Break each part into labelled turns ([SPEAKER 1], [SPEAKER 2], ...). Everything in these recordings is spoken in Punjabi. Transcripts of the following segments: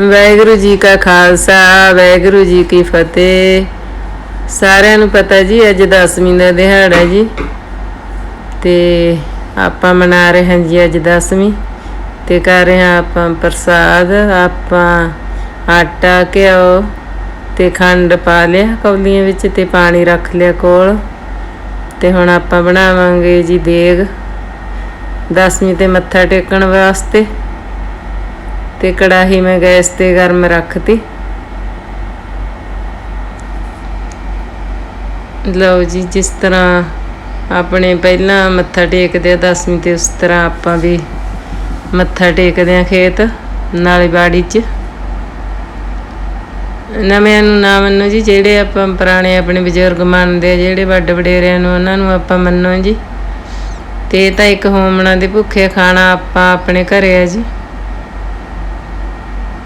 [SPEAKER 1] ਵਾਹਿਗੁਰੂ ਜੀ ਕਾ ਖਾਲਸਾ, ਵਾਹਿਗੁਰੂ ਜੀ ਕੀ ਫਤਿਹ। ਸਾਰਿਆਂ ਨੂੰ ਪਤਾ ਜੀ, ਅੱਜ ਦਸਵੀਂ ਦਾ ਦਿਹਾੜਾ ਜੀ। ਤੇ ਆਪਾਂ ਮਨਾ ਰਹੇ ਹਾਂ ਜੀ ਅੱਜ ਦਸਵੀਂ। ਤੇ ਕਰ ਰਹੇ ਹਾਂ ਆਪਾਂ ਪ੍ਰਸਾਦ, ਆਪਾਂ ਆਟਾ ਘਿਓ ਤੇ ਖੰਡ ਪਾ ਲਿਆ ਕੌਲੀਆਂ ਵਿੱਚ ਤੇ ਪਾਣੀ ਰੱਖ ਲਿਆ ਕੋਲ। ਤੇ ਹੁਣ ਆਪਾਂ ਬਣਾਵਾਂਗੇ ਜੀ ਦੇਗ। ਦਸਵੀਂ ਤੇ ਮੱਥਾ ਟੇਕਣ ਵਾਸਤੇ। ਤੇ ਕੜਾਹੀ ਮੈਂ ਗੈਸ ਤੇ ਗਰਮ ਰੱਖਤੀ। ਲਓ ਜੀ, ਜਿਸ ਤਰ੍ਹਾਂ ਆਪਣੇ ਪਹਿਲਾਂ ਮੱਥਾ ਟੇਕਦੇ ਆ ਦਸਵੀਂ ਤੇ ਉਸ ਤਰ੍ਹਾਂ ਆਪਾਂ ਵੀ ਮੱਥਾ ਟੇਕਦੇ ਆ ਖੇਤ, ਨਾਲੇ ਬਾੜੀ 'ਚ। ਨਵਿਆਂ ਨੂੰ ਨਾ ਮੰਨੋ ਜੀ, ਜਿਹੜੇ ਆਪਾਂ ਪੁਰਾਣੇ ਆਪਣੇ ਬਜ਼ੁਰਗ ਮੰਨਦੇ ਆ, ਜਿਹੜੇ ਵੱਡ ਵਡੇਰਿਆਂ ਨੂੰ, ਉਹਨਾਂ ਨੂੰ ਆਪਾਂ ਮੰਨੋ ਜੀ। ਤੇ ਇਹ ਤਾਂ ਇੱਕ ਹੋਮਣਾ ਦੇ ਭੁੱਖੇ ਖਾਣਾ ਆਪਾਂ ਆਪਣੇ ਘਰੇ ਆ ਜੀ।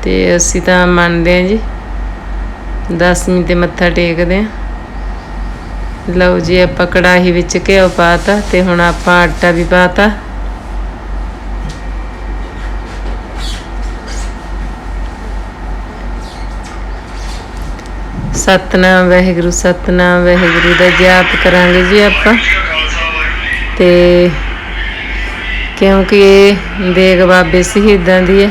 [SPEAKER 1] ਤੇ ਅਸੀਂ ਤਾਂ ਮੰਨਦੇ ਆ ਜੀ। ਦਸਵੀਂ ਤੇ ਮੱਥਾ ਟੇਕਦੇ ਆ ਲਓ ਜੀ, ਆਪਾਂ ਕੜਾਹੀ ਵਿੱਚ ਘਿਓ ਪਾਤਾ ਤੇ ਹੁਣ ਆਪਾਂ ਆਟਾ ਵੀ ਪਾਤਾ। ਸਤਨਾਮ ਵਾਹਿਗੁਰੂ ਸਤਨਾਮ ਵਾਹਿਗੁਰੂ ਦਾ ਜਾਪ ਕਰਾਂਗੇ ਜੀ ਆਪਾਂ। ਤੇ ਕਿਉਂਕਿ ਇਹ ਦੇਗ ਬਾਬੇ ਸ਼ਹੀਦਾਂ ਦੀ ਹੈ।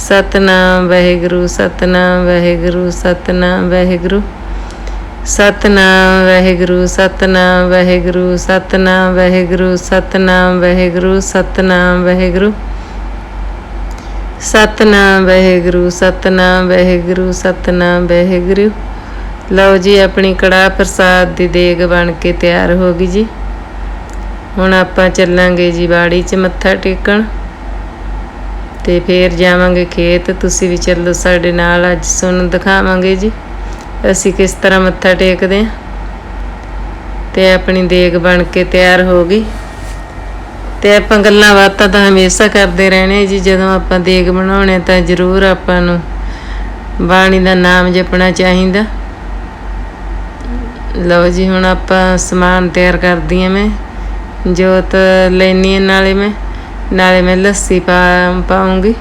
[SPEAKER 1] ਸਤਨਾਮ ਵਾਹਿਗੁਰੂ ਸਤਨਾਮ ਵਾਹਿਗੁਰੂ ਸਤਨਾਮ ਵਾਹਿਗੁਰੂ। ਸਤਨਾਮ ਵਾਹਿਗੁਰੂ ਸਤਨਾਮ ਵਾਹਿਗੁਰੂ ਸਤਨਾਮ ਵਾਹਿਗੁਰੂ ਸਤਨਾਮ ਵਾਹਿਗੁਰੂ ਸਤਨਾਮ ਵਾਹਿਗੁਰੂ। ਸਤਨਾਮ ਵਾਹਿਗੁਰੂ ਸਤਨਾਮ ਵਾਹਿਗੁਰੂ ਸਤਨਾਮ ਵਾਹਿਗੁਰੂ। ਲਓ ਜੀ, ਆਪਣੀ ਕੜਾਹ ਪ੍ਰਸਾਦ ਦੀ ਦੇਗ ਬਣ ਕੇ ਤਿਆਰ ਹੋ ਗਈ ਜੀ। ਹੁਣ ਆਪਾਂ ਚੱਲਾਂਗੇ ਜੀ ਬਾੜੀ 'ਚ ਮੱਥਾ ਟੇਕਣ। ਤੇ ਫੇਰ ਜਾਵਾਂਗੇ ਖੇਤ। ਤੁਸੀਂ ਵੀ ਚੱਲੋ ਸਾਡੇ ਨਾਲ, ਅੱਜ ਤੁਹਾਨੂੰ ਦਿਖਾਵਾਂਗੇ ਜੀ। ਅਸੀਂ ਕਿਸ ਤਰ੍ਹਾਂ ਮੱਥਾ ਟੇਕਦੇ ਹਾਂ ਤੇ ਆਪਣੀ ਦੇਗ ਬਣ ਕੇ ਤਿਆਰ ਹੋ ਗਈ। ਤੇ ਆਪਾਂ ਗੱਲਾਂ ਬਾਤਾਂ ਤਾਂ ਹਮੇਸ਼ਾ ਕਰਦੇ ਰਹਿਣੇ ਜੀ। ਜਦੋਂ ਆਪਾਂ ਦੇਗ ਬਣਾਉਣੇ ਤਾਂ ਜ਼ਰੂਰ ਆਪਾਂ ਨੂੰ ਬਾਣੀ ਦਾ ਨਾਮ ਜਪਣਾ ਚਾਹੀਦਾ। ਲਓ ਜੀ, ਹੁਣ ਆਪਾਂ ਸਮਾਨ ਤਿਆਰ ਕਰਦੀ ਹਾਂ ਮੈਂ। ਜੋਤ ਲੈਣੀ ਹੈ ਨਾਲੇ ਮੈਂ। ਨਾਲੇ ਮੈਂ ਲੱਸੀ ਪਾ, ਪਾਉਂਗੀ।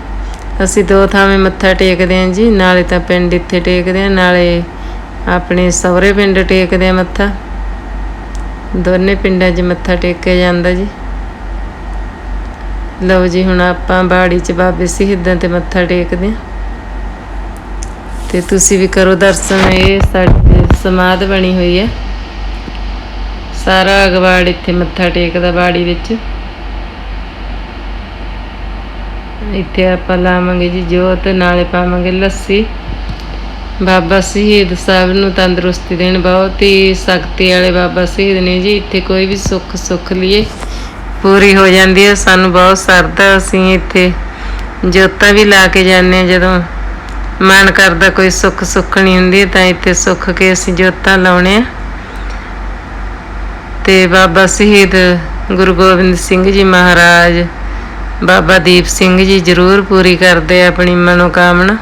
[SPEAKER 1] ਅਸੀਂ ਦੋ ਥਾਵੇਂ ਮੱਥਾ ਟੇਕਦੇ ਹਾਂ ਜੀ, ਨਾਲੇ ਤਾਂ ਪਿੰਡ ਇੱਥੇ ਟੇਕਦੇ ਹਾਂ, ਨਾਲੇ ਆਪਣੇ ਸਹੁਰੇ ਪਿੰਡ ਟੇਕਦੇ ਹਾਂ ਮੱਥਾ। ਦੋਨੇ ਪਿੰਡਾਂ 'ਚ ਮੱਥਾ ਟੇਕਿਆ ਜਾਂਦਾ ਜੀ। ਲਓ ਜੀ, ਹੁਣ ਆਪਾਂ ਬਾੜੀ 'ਚ ਬਾਬੇ ਸਿੱਧਾਂ ਤੇ ਮੱਥਾ ਟੇਕਦੇ ਹਾਂ। ਤੇ ਤੁਸੀਂ ਵੀ ਕਰੋ ਦਰਸ਼ਨ, ਇਹ ਸਾਡੀ ਸਮਾਧ ਬਣੀ ਹੋਈ ਹੈ। ਸਾਰਾ ਅਗਵਾੜ ਇੱਥੇ ਮੱਥਾ ਟੇਕਦਾ ਬਾੜੀ ਵਿੱਚ। ਇੱਥੇ ਆਪਾਂ ਲਾਵਾਂਗੇ ਜੀ ਜੋਤ, ਨਾਲੇ ਪਾਵਾਂਗੇ ਲੱਸੀ। ਬਾਬਾ ਸ਼ਹੀਦ ਸਾਹਿਬ ਨੂੰ ਤੰਦਰੁਸਤੀ ਦੇਣ, ਬਹੁਤ ਹੀ ਸ਼ਕਤੀ ਵਾਲੇ ਬਾਬਾ ਸ਼ਹੀਦ ਨੇ ਜੀ। ਇੱਥੇ ਕੋਈ ਵੀ ਸੁੱਖ ਸੁੱਖ ਲਈਏ ਪੂਰੀ ਹੋ ਜਾਂਦੀ ਹੈ। ਸਾਨੂੰ ਬਹੁਤ ਸਰਦਾ ਅਸੀਂ ਇੱਥੇ ਜੋਤਾਂ ਵੀ ਲਾ ਕੇ ਜਾਂਦੇ ਹਾਂ। ਜਦੋਂ ਮਨ ਕਰਦਾ ਕੋਈ ਸੁੱਖ ਸੁੱਖ ਨਹੀਂ ਹੁੰਦੀ ਹੈ ਤਾਂ ਇੱਥੇ ਸੁੱਖ ਕੇ ਅਸੀਂ ਜੋਤਾਂ ਲਾਉਣੇ ਆ ਤੇ ਬਾਬਾ ਸ਼ਹੀਦ ਗੁਰੂ ਗੋਬਿੰਦ ਸਿੰਘ ਜੀ ਮਹਾਰਾਜ ਬਾਬਾ ਦੀਪ ਸਿੰਘ ਜੀ ਜ਼ਰੂਰ ਪੂਰੀ ਕਰਦੇ ਆਪਣੀ ਮਨੋਕਾਮਨਾ।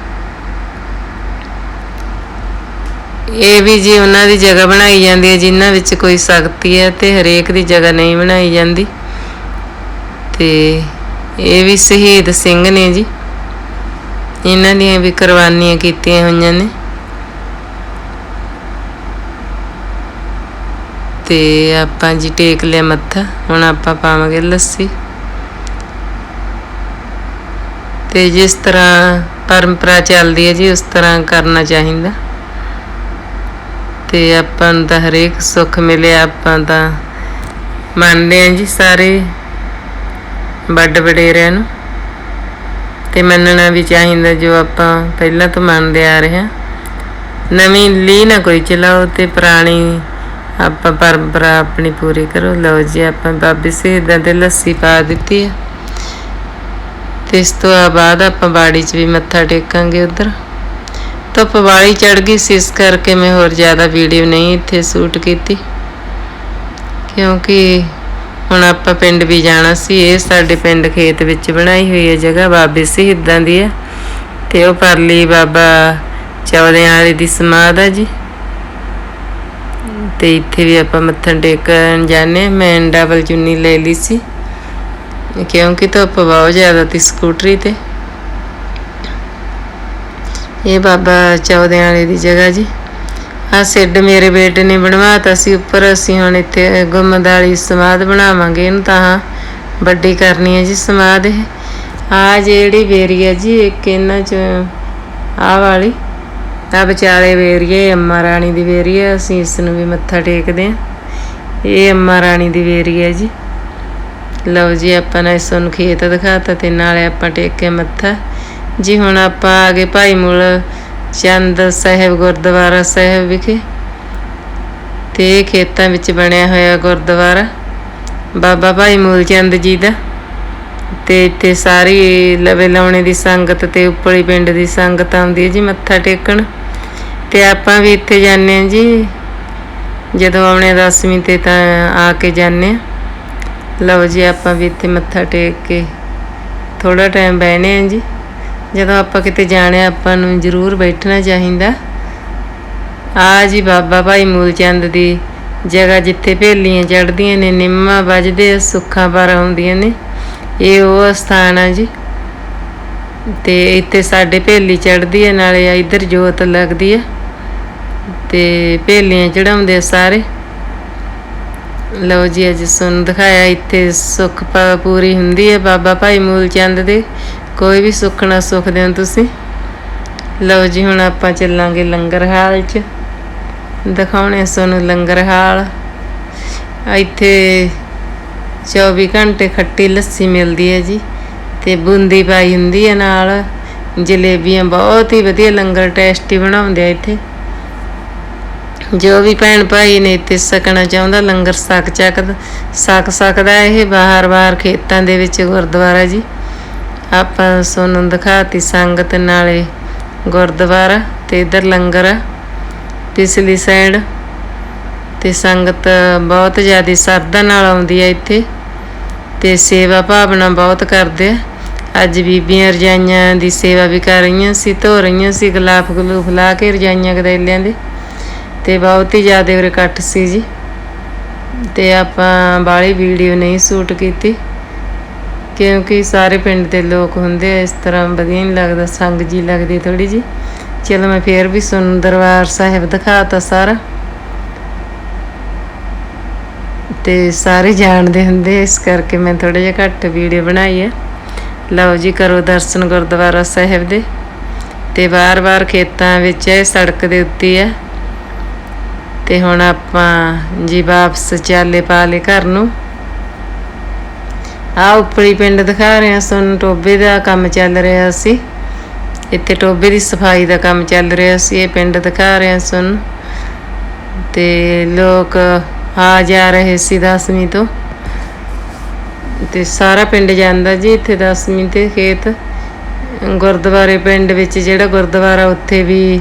[SPEAKER 1] ਇਹ ਵੀ ਜੀ ਉਹਨਾਂ ਦੀ ਜਗ੍ਹਾ ਬਣਾਈ ਜਾਂਦੀ ਹੈ, ਜਿਨ੍ਹਾਂ ਵਿੱਚ ਕੋਈ ਸ਼ਕਤੀ ਹੈ ਤੇ ਹਰੇਕ ਦੀ ਜਗ੍ਹਾ ਨਹੀਂ ਬਣਾਈ ਜਾਂਦੀ। ਤੇ ਇਹ ਵੀ ਸ਼ਹੀਦ ਸਿੰਘ ਨੇ ਜੀ। ਇਹਨਾਂ ਦੀਆਂ ਵੀ ਕੁਰਬਾਨੀਆਂ ਕੀਤੀਆਂ ਹੋਈਆਂ ਨੇ। ਤੇ ਆਪਾਂ ਜੀ ਟੇਕ ਲਿਆ ਮੱਥਾ, ਹੁਣ ਆਪਾਂ ਪਾਵਾਂਗੇ ਲੱਸੀ। ਤੇ ਜਿਸ ਤਰ੍ਹਾਂ ਪਰੰਪਰਾ ਚੱਲਦੀ ਹੈ ਜੀ, ਉਸ ਤਰ੍ਹਾਂ ਕਰਨਾ ਚਾਹੀਦਾ। ਤੇ ਆਪਾਂ ਨੂੰ ਤਾਂ ਹਰੇਕ ਸੁੱਖ ਮਿਲਿਆ, ਆਪਾਂ ਤਾਂ ਮੰਨਦੇ ਹਾਂ ਜੀ ਸਾਰੇ ਵੱਡ ਵਡੇਰਿਆਂ ਨੂੰ। ਤੇ ਮੰਨਣਾ ਵੀ ਚਾਹੀਦਾ, ਜੋ ਆਪਾਂ ਪਹਿਲਾਂ ਤੋਂ ਮੰਨਦੇ ਆ ਰਹੇ ਹਾਂ। ਨਵੀਂ ਲੀ ਨਾ ਕੋਈ ਚਲਾਓ ਤੇ ਪੁਰਾਣੀ ਆਪਾਂ ਪਰੰਪਰਾ ਆਪਣੀ ਪੂਰੀ ਕਰੋ। ਲਓ ਜੀ, ਆਪਾਂ ਬਾਬੇ ਸਿੱਧਾਂ ਤੇ ਲੱਸੀ ਪਾ ਦਿੱਤੀ ਹੈ। ਤੇ ਇਸ ਤੋਂ ਬਾਅਦ ਆਪਾਂ ਬਾੜੀ 'ਚ ਵੀ ਮੱਥਾ ਟੇਕਾਂਗੇ ਉਧਰ। ਧੁੱਪ ਵਾਲੀ ਚੜ ਗਈ ਸੀ, ਇਸ ਕਰਕੇ ਮੈਂ ਹੋਰ ਜ਼ਿਆਦਾ ਵੀਡੀਓ ਨਹੀਂ ਇੱਥੇ ਸ਼ੂਟ ਕੀਤੀ। ਕਿਉਂਕਿ ਹੁਣ ਆਪਾਂ ਪਿੰਡ ਵੀ ਜਾਣਾ ਸੀ, ਇਹ ਸਾਡੇ ਪਿੰਡ ਖੇਤ ਵਿੱਚ ਬਣਾਈ ਹੋਈ ਹੈ ਜਗ੍ਹਾ, ਬਾਬੇ ਸਿੱਧਾਂ ਦੀ ਹੈ। ਤੇ ਉਹ ਪਰਲੀ ਬਾਬਾ ਚੌਦਿਆਂ ਵਾਲੇ ਦੀ ਸਮਾਧ ਹੈ ਜੀ। ਤੇ ਇੱਥੇ ਵੀ ਆਪਾਂ ਮੱਥਾ ਟੇਕਣ ਜਾਂਦੇ ਮੈਂ ਡਬਲ ਚੁੰਨੀ ਲੈ ਲਈ ਸੀ। ਕਿਉਂਕਿ ਧੁੱਪ ਬਹੁਤ ਜ਼ਿਆਦਾ ਤੀ ਸਕੂਟਰੀ ਤੇ। ਇਹ ਬਾਬਾ ਚੌਦਿਆਂ ਵਾਲੇ ਦੀ ਜਗ੍ਹਾ ਜੀ। ਆ ਸਿੱਡ ਮੇਰੇ ਬੇਟੇ ਨੇ ਬਣਵਾਤਾ ਸੀ, ਉੱਪਰ ਅਸੀਂ ਹੁਣ ਇੱਥੇ ਗੁੰਮਦ ਸਮਾਧ ਬਣਾਵਾਂਗੇ, ਇਹਨੂੰ ਤਾਂ ਵੱਡੀ ਕਰਨੀ ਹੈ ਜੀ ਸਮਾਧ ਇਹ। ਆ ਜਿਹੜੀ ਵੇਰੀ ਹੈ ਜੀ, ਇੱਕ ਇਹਨਾਂ ਚ ਆ ਵਾਲੀ ਆ ਵਿਚਾਲੇ ਵੇਰੀ ਹੈ ਅੰਮਾ ਰਾਣੀ ਦੀ ਵੇਰੀ ਹੈ, ਅਸੀਂ ਇਸ ਨੂੰ ਵੀ ਮੱਥਾ ਟੇਕਦੇ ਹਾਂ। ਇਹ ਅੰਮਾ ਰਾਣੀ ਦੀ ਵੇਰੀ ਹੈ ਜੀ। ਲਓ ਜੀ, ਆਪਾਂ ਨੇ ਇਸ ਨੂੰ ਖੇਤ ਦਿਖਾਤਾ ਤੇ ਨਾਲੇ ਆਪਾਂ ਟੇਕ ਕੇ ਮੱਥਾ। ਜੀ, ਹੁਣ ਆਪਾਂ ਆ ਗਏ ਭਾਈ ਮੂਲ ਚੰਦ ਸਾਹਿਬ, ਗੁਰਦੁਆਰਾ ਸਾਹਿਬ ਵਿਖੇ। ਤੇ ਖੇਤਾਂ ਵਿੱਚ ਬਣਿਆ ਹੋਇਆ ਗੁਰਦੁਆਰਾ, ਬਾਬਾ ਭਾਈ ਮੂਲ ਚੰਦ ਜੀ ਦਾ। ਤੇ ਇੱਥੇ ਸਾਰੀ ਲਵੇ ਲਾਉਣੇ ਦੀ ਸੰਗਤ ਤੇ ਉੱਪਰਲੀ ਪਿੰਡ ਦੀ ਸੰਗਤ ਆਉਂਦੀ ਹੈ ਜੀ, ਮੱਥਾ ਟੇਕਣ। ਤੇ ਆਪਾਂ ਵੀ ਇੱਥੇ ਜਾਂਦੇ ਹਾਂ ਜੀ। ਜਦੋਂ ਆਉਣੇ ਦਸਵੀਂ ਤੇ ਤਾਂ ਆ ਕੇ ਜਾਂਦੇ ਹਾਂ। ਲਓ ਜੀ, ਆਪਾਂ ਵੀ ਇੱਥੇ ਮੱਥਾ ਟੇਕ ਕੇ ਥੋੜਾ ਟਾਈਮ ਬਹਿਣੇ ਆ ਜੀ। ਜਦੋਂ ਆਪਾਂ ਕਿਤੇ ਜਾਣਾ, ਆਪਾਂ ਨੂੰ ਜ਼ਰੂਰ ਬੈਠਣਾ ਚਾਹੀਦਾ। ਆ ਜੀ ਬਾਬਾ ਭਾਈ ਮੂਲਚੰਦ ਦੀ ਜਗ੍ਹਾ ਜਿੱਥੇ ਭੇਲੀਆਂ ਚੜਦੀਆਂ ਨੇ, ਨਿੰਮਾਂ ਵੱਜਦੇ, ਸੁੱਖਾਂ ਪਰ ਆਉਂਦੀਆਂ ਨੇ। ਇਹ ਉਹ ਸਥਾਨ ਆ ਜੀ। ਤੇ ਇੱਥੇ ਸਾਡੇ ਭੇਲੀ ਚੜਦੀ ਹੈ ਨਾਲੇ ਇੱਧਰ ਜੋਤ ਲੱਗਦੀ ਹੈ ਤੇ ਭੇਲੀਆਂ ਚੜਾਉਂਦੇ ਸਾਰੇ। ਲਓ ਜੀ, ਅੱਜ ਸੁਣ ਦਿਖਾਇਆ, ਇੱਥੇ ਸੁੱਖ ਪੂਰੀ ਹੁੰਦੀ ਹੈ ਬਾਬਾ ਭਾਈ ਮੂਲ ਚੰਦ ਦੇ। ਕੋਈ ਵੀ ਸੁੱਖ ਨਾ ਸੁਖਦੇ ਹੋ ਤੁਸੀਂ। ਲਓ ਜੀ, ਹੁਣ ਆਪਾਂ ਚੱਲਾਂਗੇ ਲੰਗਰ ਹਾਲ 'ਚ। ਦਿਖਾਉਣੇ ਸਾਨੂੰ ਲੰਗਰ ਹਾਲ। ਇੱਥੇ 24 ਘੰਟੇ ਖੱਟੀ ਲੱਸੀ ਮਿਲਦੀ ਹੈ ਜੀ। ਤੇ ਬੂੰਦੀ ਪਾਈ ਹੁੰਦੀ ਹੈ ਨਾਲ। ਜਲੇਬੀਆਂ, ਬਹੁਤ ਹੀ ਵਧੀਆ ਲੰਗਰ ਟੇਸਟੀ ਬਣਾਉਂਦੇ ਆ ਇੱਥੇ। ਜੋ ਵੀ ਭੈਣ ਭਾਈ ਨੇ ਇੱਥੇ ਸਕਣਾ ਚਾਹੁੰਦਾ, ਲੰਗਰ ਸਕ ਚੱਕਦਾ, ਸਕ ਸਕਦਾ ਇਹ ਬਾਹਰ-ਬਾਹਰ ਖੇਤਾਂ ਦੇ ਵਿੱਚ ਗੁਰਦੁਆਰਾ ਜੀ। ਆਪਾਂ ਸੋਨੂੰ ਦਿਖਾਤੀ ਸੰਗਤ ਨਾਲੇ ਗੁਰਦੁਆਰਾ ਤੇ ਇਧਰ ਲੰਗਰ ਆ, ਪਿਛਲੀ ਸਾਈਡ। ਤੇ ਸੰਗਤ ਬਹੁਤ ਜ਼ਿਆਦਾ ਸਰਦਾ ਨਾਲ ਆਉਂਦੀ ਆ ਇੱਥੇ ਤੇ ਸੇਵਾ ਭਾਵਨਾ ਬਹੁਤ ਕਰਦੇ ਆ। ਅੱਜ ਬੀਬੀਆਂ ਰਜਾਈਆਂ ਦੀ ਸੇਵਾ ਵੀ ਕਰ ਰਹੀਆਂ ਸੀ, ਧੋ ਰਹੀਆਂ ਸੀ ਗਲਾਫ ਗਲੂਫ ਲਾ ਕੇ ਰਜਾਈਆਂ ਗਦੈਲਿਆਂ ਦੇ। ਤੇ ਬਹੁਤ ਹੀ ਜ਼ਿਆਦਾ ਉਰੇ ਇਕੱਠ ਸੀ ਜੀ। ਤੇ ਆਪਾਂ ਬਾਹਲੀ ਵੀਡੀਓ ਨਹੀਂ ਸ਼ੂਟ ਕੀਤੀ, ਕਿਉਂਕਿ ਸਾਰੇ ਪਿੰਡ ਦੇ ਲੋਕ ਹੁੰਦੇ ਆ, ਇਸ ਤਰ੍ਹਾਂ ਵਧੀਆ ਨਹੀਂ ਲੱਗਦਾ, ਸੰਗ ਜੀ ਲੱਗਦੀ ਥੋੜੀ ਜੀ ਚਲੋ ਮੈਂ ਫੇਰ ਵੀ ਸੁਣ ਦਰਬਾਰ ਸਾਹਿਬ ਦਿਖਾਤਾ ਸਾਰਾ। ਤੇ ਸਾਰੇ ਜਾਣਦੇ ਹੁੰਦੇ ਇਸ ਕਰਕੇ ਮੈਂ ਥੋੜਾ ਜਿਹਾ ਘੱਟ ਵੀਡੀਓ ਬਣਾਈ ਹੈ ਲਓ ਜੀ, ਕਰੋ ਦਰਸ਼ਨ ਗੁਰਦੁਆਰਾ ਸਾਹਿਬ ਦੇ। ਤੇ ਵਾਰ-ਵਾਰ ਖੇਤਾਂ ਵਿੱਚ, ਇਹ ਸੜਕ ਦੇ ਉੱਤੇ ਹੈ ਤੇ ਹੁਣ ਆਪਾਂ ਜੀ ਵਾਪਸ ਚਾਲੇ ਪਾ ਲਏ ਘਰ ਨੂੰ। ਆ ਉੱਪਰੀ ਪਿੰਡ ਦਿਖਾ ਰਹੇ ਹਾਂ, ਸਾਨੂੰ ਟੋਬੇ ਦਾ ਕੰਮ ਚੱਲ ਰਿਹਾ ਸੀ। ਇੱਥੇ ਟੋਬੇ ਦੀ ਸਫ਼ਾਈ ਦਾ ਕੰਮ ਚੱਲ ਰਿਹਾ ਸੀ, ਇਹ ਪਿੰਡ ਦਿਖਾ ਰਹੇ ਹਾਂ ਸਾਨੂੰ। ਤੇ ਲੋਕ ਆ ਜਾ ਰਹੇ ਸੀ ਦਸਵੀਂ ਤੋਂ। ਤੇ ਸਾਰਾ ਪਿੰਡ ਜਾਂਦਾ ਜੀ ਇੱਥੇ ਦਸਵੀਂ ਤੇ ਖੇਤ। ਗੁਰਦੁਆਰੇ ਪਿੰਡ ਵਿੱਚ ਜਿਹੜਾ ਗੁਰਦੁਆਰਾ, ਉੱਥੇ ਵੀ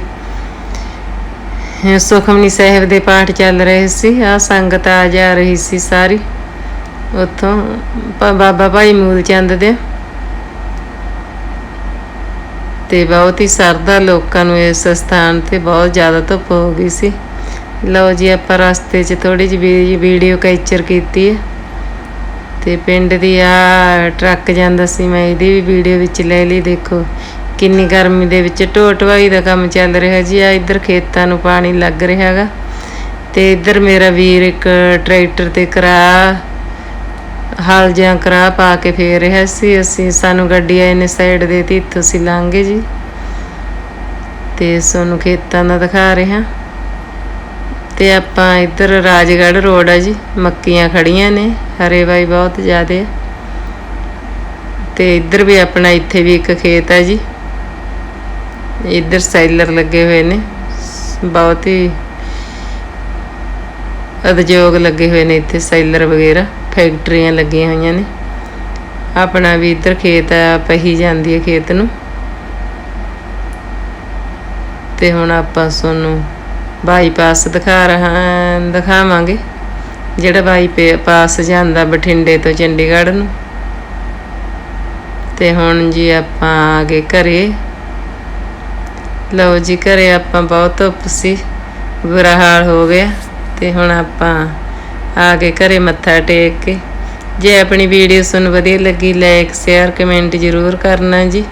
[SPEAKER 1] ਸੁਖਮਨੀ ਸਾਹਿਬ ਦੇ ਪਾਠ ਚੱਲ ਰਹੇ ਸੀ, ਆ ਸੰਗਤ ਆ ਜਾ ਰਹੀ ਸੀ ਸਾਰੀ। ਉੱਥੋਂ ਬਾਬਾ ਭਾਈ ਮੂਲ ਚੰਦ ਦੇ। ਤੇ ਬਹੁਤ ਹੀ ਸਰਦਾ ਲੋਕਾਂ ਨੂੰ ਇਸ ਸਥਾਨ ਤੇ ਬਹੁਤ ਜ਼ਿਆਦਾ ਧੁੱਪ ਹੋ ਗਈ ਸੀ। ਲਓ ਜੀ, ਆਪਾਂ ਰਸਤੇ 'ਚ ਥੋੜੀ ਜਿਹੀ ਵੀਡੀਓ ਕੈਪਚਰ ਕੀਤੀ ਹੈ। ਤੇ ਪਿੰਡ ਦੀ ਆ ਟਰੱਕ ਜਾਂਦਾ ਸੀ, ਮੈਂ ਇਹਦੀ ਵੀ ਵੀਡੀਓ ਵਿੱਚ ਲੈ ਲਈ, ਦੇਖੋ। ਕਿੰਨੀ ਗਰਮੀ ਦੇ ਵਿੱਚ ਢੋਟਵਾਈ ਦਾ ਕੰਮ ਚੱਲ ਰਿਹਾ ਜੀ। ਆ ਇੱਧਰ ਖੇਤਾਂ ਨੂੰ ਪਾਣੀ ਲੱਗ ਰਿਹਾ ਹੈਗਾ। ਤੇ ਇੱਧਰ ਮੇਰਾ ਵੀਰ ਇੱਕ ਟਰੈਕਟਰ ਤੇ ਕਰਾ ਹਾਲ ਜਾਂ ਕਰਾ ਪਾ ਕੇ ਫੇਰ ਰਿਹਾ ਸੀ। ਅਸੀਂ, ਸਾਨੂੰ ਗੱਡੀ ਆਏ ਸਾਈਡ ਦੇ ਤੇ, ਇੱਥੋਂ ਅਸੀਂ ਲਾਂਗੇ ਜੀ। ਤੇ ਸਾਨੂੰ ਖੇਤਾਂ ਦਾ ਦਿਖਾ ਰਿਹਾ। ਤੇ ਆਪਾਂ ਇੱਧਰ ਰਾਜਗੜ੍ਹ ਰੋਡ ਆ ਜੀ। ਮੱਕੀਆਂ ਖੜੀਆਂ ਨੇ, ਹਰੇ ਬਾਈ ਬਹੁਤ ਜ਼ਿਆਦੇ ਤੇ ਇੱਧਰ ਵੀ ਆਪਣਾ ਇੱਥੇ ਵੀ ਇੱਕ ਖੇਤ ਆ ਜੀ। ਇੱਧਰ ਸੈਲਰ ਲੱਗੇ ਹੋਏ ਨੇ। ਬਹੁਤ ਹੀ ਉਦਯੋਗ ਲੱਗੇ ਹੋਏ ਨੇ ਇੱਥੇ ਸੈਲਰ ਵਗੈਰਾ, ਫੈਕਟਰੀਆਂ ਲੱਗੀਆਂ ਹੋਈਆਂ ਨੇ। ਆਪਣਾ ਵੀ ਇੱਧਰ ਖੇਤ ਪਹੀ ਜਾਂਦੀ ਹੈ ਖੇਤ ਨੂੰ। ਤੇ ਹੁਣ ਆਪਾਂ ਤੁਹਾਨੂੰ ਬਾਈਪਾਸ ਦਿਖਾ ਰਹਾ, ਦਿਖਾਵਾਂਗੇ, ਜਿਹੜਾ ਬਾਈਪਾਸ ਜਾਂਦਾ ਬਠਿੰਡੇ ਤੋਂ ਚੰਡੀਗੜ੍ਹ ਨੂੰ। ਤੇ ਹੁਣ ਜੀ ਆਪਾਂ ਆ ਗਏ ਘਰੇ। ਲਓ ਜੀ, ਘਰੇ ਆਪਾਂ ਬਹੁਤ ਧੁੱਪ ਸੀ, ਬੁਰਾ ਹਾਲ ਹੋ ਗਿਆ ਤੇ ਹੁਣ ਆਪਾਂ ਆ ਕੇ ਘਰੇ ਮੱਥਾ ਟੇਕ ਕੇ, ਜੇ ਆਪਣੀ ਵੀਡੀਓ ਤੁਹਾਨੂੰ ਵਧੀਆ ਲੱਗੀ ਲਾਈਕ ਸ਼ੇਅਰ ਕਮੈਂਟ ਜ਼ਰੂਰ ਕਰਨਾ ਜੀ।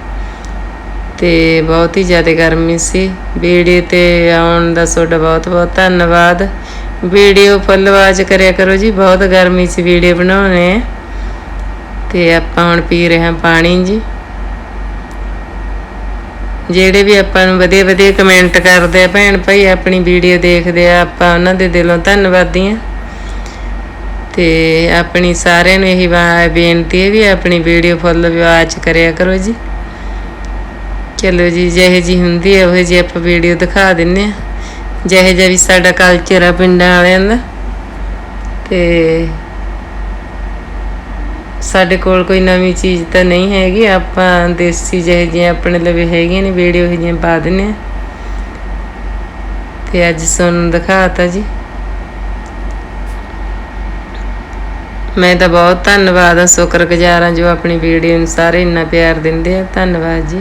[SPEAKER 1] ਤੇ ਬਹੁਤ ਹੀ ਜ਼ਿਆਦਾ ਗਰਮੀ ਸੀ ਵੀਡੀਓ ਤੇ ਆਉਣ ਦਾ ਤੁਹਾਡਾ ਬਹੁਤ ਬਹੁਤ ਧੰਨਵਾਦ। ਵੀਡੀਓ ਫੁੱਲ ਵਾਚ ਕਰਿਆ ਕਰੋ ਜੀ, ਬਹੁਤ ਗਰਮੀ 'ਚ ਵੀਡੀਓ ਬਣਾਉਣੇ ਆ। ਤੇ ਆਪਾਂ ਹੁਣ ਪੀ ਰਹੇ ਹਾਂ ਪਾਣੀ ਜੀ। ਜਿਹੜੇ ਵੀ ਆਪਾਂ ਨੂੰ ਵਧੀਆ ਵਧੀਆ ਕਮੈਂਟ ਕਰਦੇ ਆ, ਭੈਣ ਭਾਈ ਆਪਣੀ ਵੀਡੀਓ ਦੇਖਦੇ ਆ, ਆਪਾਂ ਉਹਨਾਂ ਦੇ ਦਿਲੋਂ ਧੰਨਵਾਦੀ ਆ। ਤੇ ਆਪਣੀ ਸਾਰਿਆਂ ਨੂੰ ਇਹੀ ਬੇਨਤੀ ਹੈ ਵੀ ਆਪਣੀ ਵੀਡੀਓ ਫੁੱਲ ਵਾਚ ਕਰਿਆ ਕਰੋ ਜੀ। ਚਲੋ ਜੀ, ਜਿਹੇ ਜੀ ਹੁੰਦੀ ਹੈ ਉਹ ਜੀ ਆਪਾਂ ਵੀਡੀਓ ਦਿਖਾ ਦਿੰਨੇ ਆ। ਜਿਹੇ ਜਿਹਾ ਵੀ ਸਾਡਾ ਕਲਚਰ ਆ ਪਿੰਡਾਂ ਵਾਲਿਆਂ ਦਾ। ਤੇ ਸਾਡੇ ਕੋਲ ਕੋਈ ਨਵੀਂ ਚੀਜ਼ ਤਾਂ ਨਹੀਂ ਹੈਗੀ। ਆਪਾਂ ਦੇਸੀ ਜਿਹੇ ਜਿਹੇ ਆਪਣੇ ਲਵੇ ਹੈਗੀਆਂ ਨੇ, ਵੀਡੀਓ ਇਹ ਜਿਹੀਆਂ ਪਾ ਦਿੰਨੇ ਆ ਤੇ ਅੱਜ ਤੁਹਾਨੂੰ ਦਿਖਾਤਾ ਜੀ। ਮੈਂ ਤਾਂ ਬਹੁਤ ਧੰਨਵਾਦ ਆ ਸ਼ੁਕਰਗੁਜ਼ਾਰ ਹਾਂ ਜੋ ਆਪਣੀ ਵੀਡੀਓ ਨੂੰ ਸਾਰੇ ਇੰਨਾ ਪਿਆਰ ਦਿੰਦੇ ਆ। ਧੰਨਵਾਦ ਜੀ।